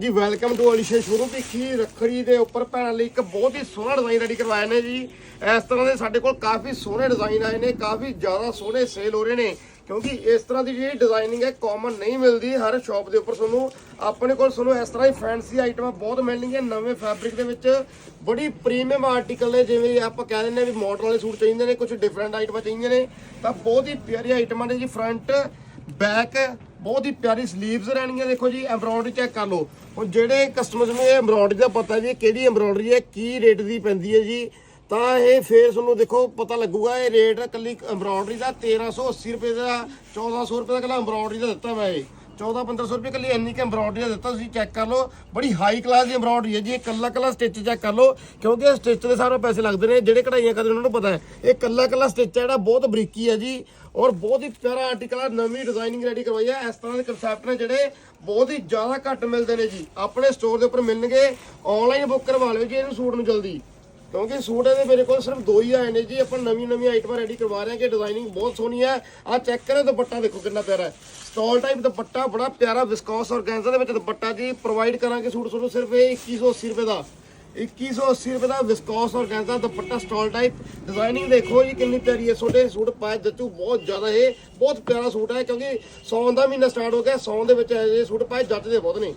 ਜੀ welcome to Alisha showroom Bhikhi Rakhi ਦੇ ਉੱਪਰ ਭੈਣਾਂ ਲਈ ਇੱਕ ਬਹੁਤ ਹੀ ਸੋਹਣਾ ਡਿਜ਼ਾਈਨ ਰੈਡੀ ਕਰਵਾਇਆ ਨੇ ਜੀ। ਇਸ ਤਰ੍ਹਾਂ ਦੇ ਸਾਡੇ ਕੋਲ ਕਾਫੀ ਸੋਹਣੇ ਡਿਜ਼ਾਈਨ ਆਏ ਨੇ, ਕਾਫੀ ਜ਼ਿਆਦਾ ਸੋਹਣੇ ਸੇਲ ਹੋ ਰਹੇ ਨੇ। ਕਿਉਂਕਿ ਇਸ ਤਰ੍ਹਾਂ ਦੀ ਜਿਹੜੀ ਡਿਜ਼ਾਈਨਿੰਗ ਹੈ ਕਾਮਨ ਨਹੀਂ ਮਿਲਦੀ ਹਰ ਸ਼ਾਪ ਦੇ ਉੱਪਰ ਤੁਹਾਨੂੰ। ਆਪਣੇ ਕੋਲ ਤੁਹਾਨੂੰ ਇਸ ਤਰ੍ਹਾਂ ਹੀ ਫੈਂਸੀ ਆਈਟਮਾਂ ਬਹੁਤ ਮਿਲਣਗੀਆਂ ਨਵੇਂ ਫੈਬਰਿਕ ਦੇ ਵਿੱਚ। ਬੜੀ ਪ੍ਰੀਮੀਅਮ ਆਰਟੀਕਲ ਨੇ, ਜਿਵੇਂ ਆਪਾਂ ਕਹਿ ਦਿੰਦੇ ਨੇ ਵੀ ਮਾਡਲ ਵਾਲੇ ਸੂਟ ਚਾਹੀਦੇ ਨੇ ਕੁਝ ਡਿਫਰੈਂਟ ਆਈਟਮਾਂ ਚਾਹੀਦੀਆਂ ਨੇ। ਤਾਂ ਬਹੁਤ ਹੀ ਪਿਆਰੀ ਆਈਟਮਾਂ ਨੇ ਜੀ ਫਰੰਟ ਬੈਕ ਬਹੁਤ ਹੀ ਪਿਆਰੀ ਸਲੀਵਸ ਰਹਿਣਗੀਆਂ, ਦੇਖੋ ਜੀ ਐਮਬ੍ਰੋਇਡਰੀ ਚੈੱਕ ਕਰ ਲਓ। ਹੁਣ ਜਿਹੜੇ ਕਸਟਮਰਸ ਨੂੰ ਇਹ ਐਮਬ੍ਰੋਇਡਰੀ ਦਾ ਪਤਾ ਵੀ ਇਹ ਕਿਹੜੀ ਐਮਬ੍ਰੋਇਡਰੀ ਹੈ, ਕੀ ਰੇਟ ਦੀ ਪੈਂਦੀ ਹੈ ਜੀ, ਤਾਂ ਇਹ ਫੇਰ ਤੁਹਾਨੂੰ ਦੇਖੋ, ਪਤਾ ਲੱਗੂਗਾ, ਇਹ ਰੇਟ ਕੱਲੀ ਐਮਬ੍ਰੋਇਡਰੀ ਦਾ 1380 ਰੁਪਏ ਦਾ 1400 ਰੁਪਏ ਦਾ ਕੱਲਾ ਐਮਬ੍ਰੋਇਡਰੀ ਦਾ ਦਿੱਤਾ ਹੋਇਆ ਇਹ 14 1500 ਰੁਪਏ ਕੱਲੀ ਇੰਨੀ ਕਿ ਐਮਬ੍ਰੋਇਡਰੀ ਦਾ ਦਿੱਤਾ, ਤੁਸੀਂ ਚੈੱਕ ਕਰ ਲਓ। ਬੜੀ ਹਾਈ ਕਲਾਸ ਦੀ ਐਮਬ੍ਰੋਇਡਰੀ ਹੈ ਜੀ, ਇਹ ਕੱਲਾ ਕੱਲਾ ਸਟਿਚ ਚੈੱਕ ਕਰ ਲਓ, ਕਿਉਂਕਿ ਇਹ ਸਟਿਚ ਦੇ ਸਾਰੇ ਪੈਸੇ ਲੱਗਦੇ ਨੇ, ਜਿਹੜੇ ਕਢਾਈਆਂ ਕਰਦੇ ਉਹਨਾਂ ਨੂੰ ਪਤਾ ਹੈ। ਇਹ ਕੱਲਾ ਕੱਲਾ ਸਟਿਚ ਹੈ, ਜਿਹੜਾ ਬਹੁਤ ਬਰੀਕੀ ਹੈ ਜੀ, ਔਰ ਬਹੁਤ ਹੀ ਪਿਆਰਾ ਆਰਟੀਕਲ ਹੈ ਨਵੀਂ ਡਿਜ਼ਾਈਨਿੰਗ ਰੈਡੀ ਕਰਵਾਈ ਹੈ। ਇਸ ਤਰ੍ਹਾਂ ਦੇ ਕਨਸੈਪਟ ਨੇ ਜਿਹੜੇ ਬਹੁਤ ਹੀ ਜ਼ਿਆਦਾ ਘੱਟ ਮਿਲਦੇ ਨੇ ਜੀ। ਆਪਣੇ ਸਟੋਰ ਦੇ ਉੱਪਰ ਮਿਲਣਗੇ ਆਨਲਾਈਨ ਬੁੱਕ ਕਰਵਾ ਲਓ ਜੀ, ਇਹਨੂੰ ਸੂਟ ਨੂੰ ਜਲਦੀ। ਕਿਉਂਕਿ ਸੂਟ ਇਹਦੇ ਮੇਰੇ ਕੋਲ ਸਿਰਫ ਦੋ ਹੀ ਆਏ ਨੇ ਜੀ, ਆਪਾਂ ਨਵੀਂ ਨਵੀਂ ਆਈਟਮਾਂ ਰੈਡੀ ਕਰਵਾ ਰਹੇ ਹਾਂ ਕਿ ਡਿਜ਼ਾਈਨਿੰਗ ਬਹੁਤ ਸੋਹਣੀ ਹੈ। ਆ ਚੈੱਕ ਕਰੇ ਦੁਪੱਟਾ ਦੇਖੋ ਕਿੰਨਾ ਪਿਆਰਾ ਹੈ। ਸਟਾਲ ਟਾਈਪ ਦੁਪੱਟਾ ਬੜਾ ਪਿਆਰਾ ਵਿਸਕੋਸ ਔਰਗੈਂਜ਼ਾ ਦੇ ਵਿੱਚ ਦੁਪੱਟਾ ਜੀ। ਪ੍ਰੋਵਾਈਡ ਕਰਾਂਗੇ ਸੂਟ ਤੁਹਾਨੂੰ ਸਿਰਫ ਇਹ 2180 ਰੁਪਏ ਦਾ। 2180 ਰੁਪਏ ਦਾ viscose organza dupatta stole type designing ਦੇਖੋ ਜੀ ਕਿੰਨੀ ਪਿਆਰੀ ਹੈ। ਛੋਟੇ ਸੂਟ ਪਾਇਆ ਜੱਚੂ ਬਹੁਤ ਜ਼ਿਆਦਾ ਇਹ ਬਹੁਤ ਪਿਆਰਾ ਸੂਟ ਹੈ ਕਿਉਂਕਿ ਸੌਣ ਦਾ ਮਹੀਨਾ ਸਟਾਰਟ ਹੋ ਗਿਆ। ਸੌਣ ਦੇ ਵਿੱਚ ਇਹ ਸੂਟ ਪਾਏ ਜੱਚਦੇ ਬਹੁਤ ਨੇ।